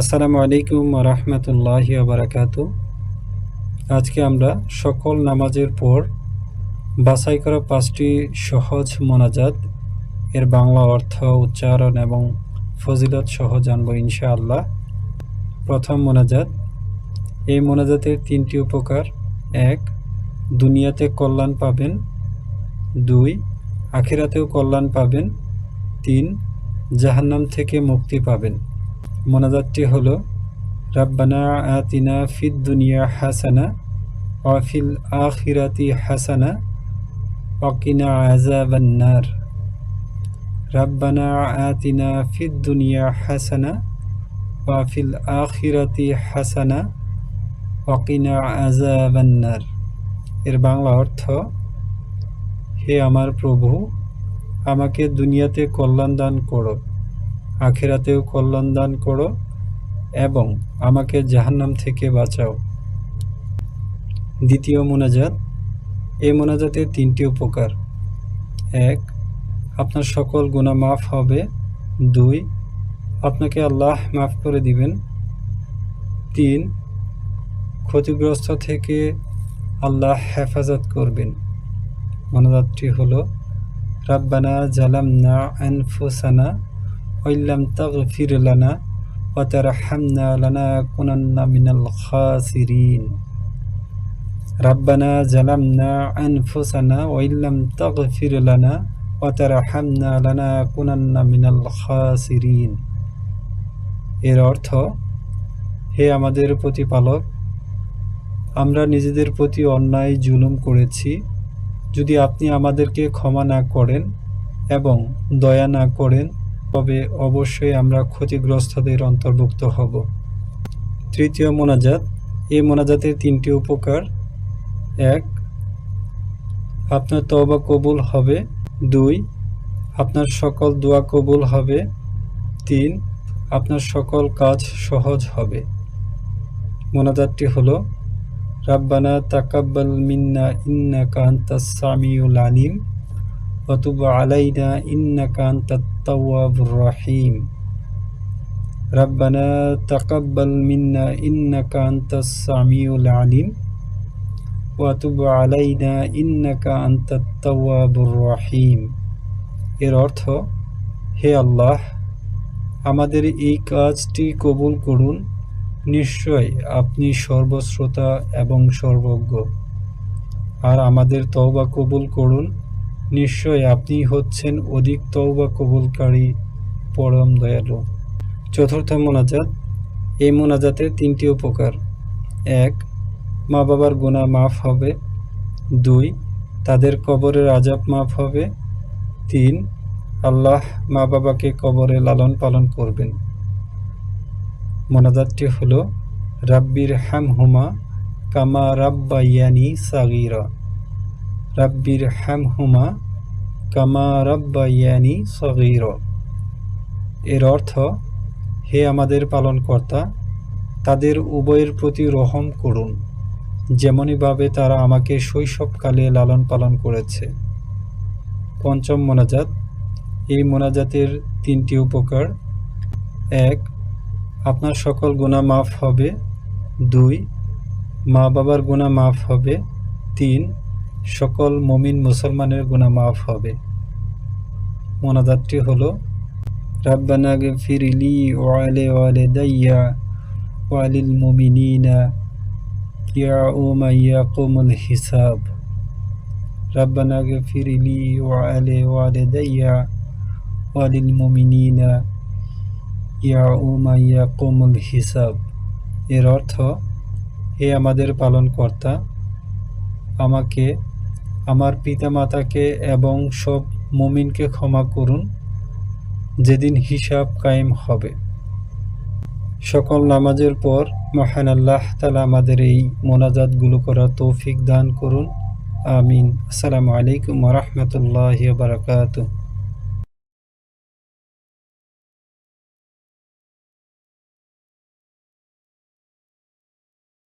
আসসালামু আলাইকুম রহমতুল্লাহ বারাকাত আজকে আমরা সকল নামাজের পর বাছাই করা পাঁচটি সহজ মোনাজাত, এর বাংলা অর্থ, উচ্চারণ এবং ফজিলত সহ জানব ইনশাআল্লাহ। প্রথম মোনাজাত, এই মোনাজাতের তিনটি উপকার। এক, দুনিয়াতে কল্যাণ পাবেন। দুই, আখিরাতেও কল্যাণ পাবেন। তিন, জাহান্নাম থেকে মুক্তি পাবেন। মোনাজাতটি হল, রাব্বানা আতিনা ফিদ দুনিয়া হাসানা ওয়াফিল আখিরাতি হাসানা ওয়াকিনা আজাবান্নার রাব্বানা আতিনা ফিদ দুনিয়া হাসানা ওয়াফিল আখিরাতি হাসানা ওয়াকিনা আজাবান্নার এর বাংলা অর্থ, হে আমার প্রভু, আমাকে দুনিয়াতে কল্যাণ দান করো। আখেরাতেও কল্যাণ দান করো এবং আমাকে জাহান্নাম থেকে বাঁচাও। দ্বিতীয় মোনাজাত এ মোনাজাতের তিনটি উপকার। এক, আপনার সকল গুণা মাফ হবে। দুই, আপনাকে আল্লাহ মাফ করে দিবেন। তিন, ক্ষতিগ্রস্ত থেকে আল্লাহ হেফাজত করবেন। মোনাজাতটি হলো, রাব্বানা জালামনা আনফুসানা ওয়াইল্লাম তাগফির লানা তারহামনা লানাকুনান্না মিনাল খাসিরিন রাব্বানা জালামনা আনফুসানা ওয়াইল্লাম তাগফির লানা ওয়া তারহামনা লানাকুনান্না মিনাল খাসিরিন এর অর্থ, হে আমাদের প্রতিপালক, আমরা নিজেদের প্রতি অন্যায় জুলুম করেছি। যদি আপনি আমাদেরকে ক্ষমা না করেন এবং দয়া না করেন তবে অবশ্যই আমরা ক্ষতিগ্রস্তদের অন্তর্ভুক্ত হব। তৃতীয় মোনাজাত, এই মোনাজাতের তিনটি উপকার। এক, আপনার তবা কবুল হবে। দুই, আপনার সকল দোয়া কবুল হবে। তিন, আপনার সকল কাজ সহজ হবে। মোনাজাতটি হলো, রাব্বানা তাকাব্বাল মিন্না ইন্নাকা কান্তা সামিউল আলিম। وتب علينا إنك أنت التواب الرحيم ربنا تقبل منا إنك أنت السميع العليم وتب علينا إنك أنت التواب الرحيم এর অর্থ হে আল্লাহ আমাদের এই কাজটি কবুল করুন নিশ্চয় আপনি সর্বশ্রোতা এবং সর্বজ্ঞ আর আমাদের তওবা কবুল করুন নিশ্চয় আপনি হচ্ছেন অধিক তওবা কবুলকারী, পরম দয়ালু। চতুর্থ মোনাজাত, এই মোনাজাতের তিনটি উপকার। এক, মা বাবার গুণা মাফ হবে। দুই, তাদের কবরের আজাব মাফ হবে। তিন, আল্লাহ মা বাবাকে কবরে লালন পালন করবেন। মোনাজাতটি হল রাব্বির হাম হুমা কামা রাব্বাইয়ানি সাগিরা। রাব্বির হাম হুমা কামা রাব্বাইয়ানি সগির। এর অর্থ, হে আমাদের পালনকর্তা, তাদের উভয়ের প্রতি রহম করুন যেমনইভাবে তারা আমাকে শৈশবকালে লালন পালন করেছে। পঞ্চম মোনাজাত, এই মোনাজাতের তিনটি উপকার। এক, আপনার সকল গুণা মাফ হবে। দুই মা বাবার গুণা মাফ হবে। তিন সকল মমিন মুসলমানের গুণা মাফ হবে। মোনাজাতটি হলো, রাব্বানা গফিরলি ওয়ালে ওয়ালে দাইয়া ওয়ালিল মুমিনিনা মাইয়া কোমল হিসাব। রাব্বানা গফিরলি ওয়ালে ওয়ালে দাইয়া ওয়ালিল মুমিনিনা মাইয়া কোমল হিসাব। এর অর্থ, হে আমাদের পালনকর্তা, আমাকে আমার পিতামাতাকে এবং সব মুমিনকে ক্ষমা করুন, যেদিন হিসাব কায়েম হবে। সকল নামাজের পর মহান আল্লাহ তালা আমাদের এই মোনাজাতগুলো করা তৌফিক দান করুন। আমিন। আসসালামু আলাইকুম রহমতুল্লাহ বারকাত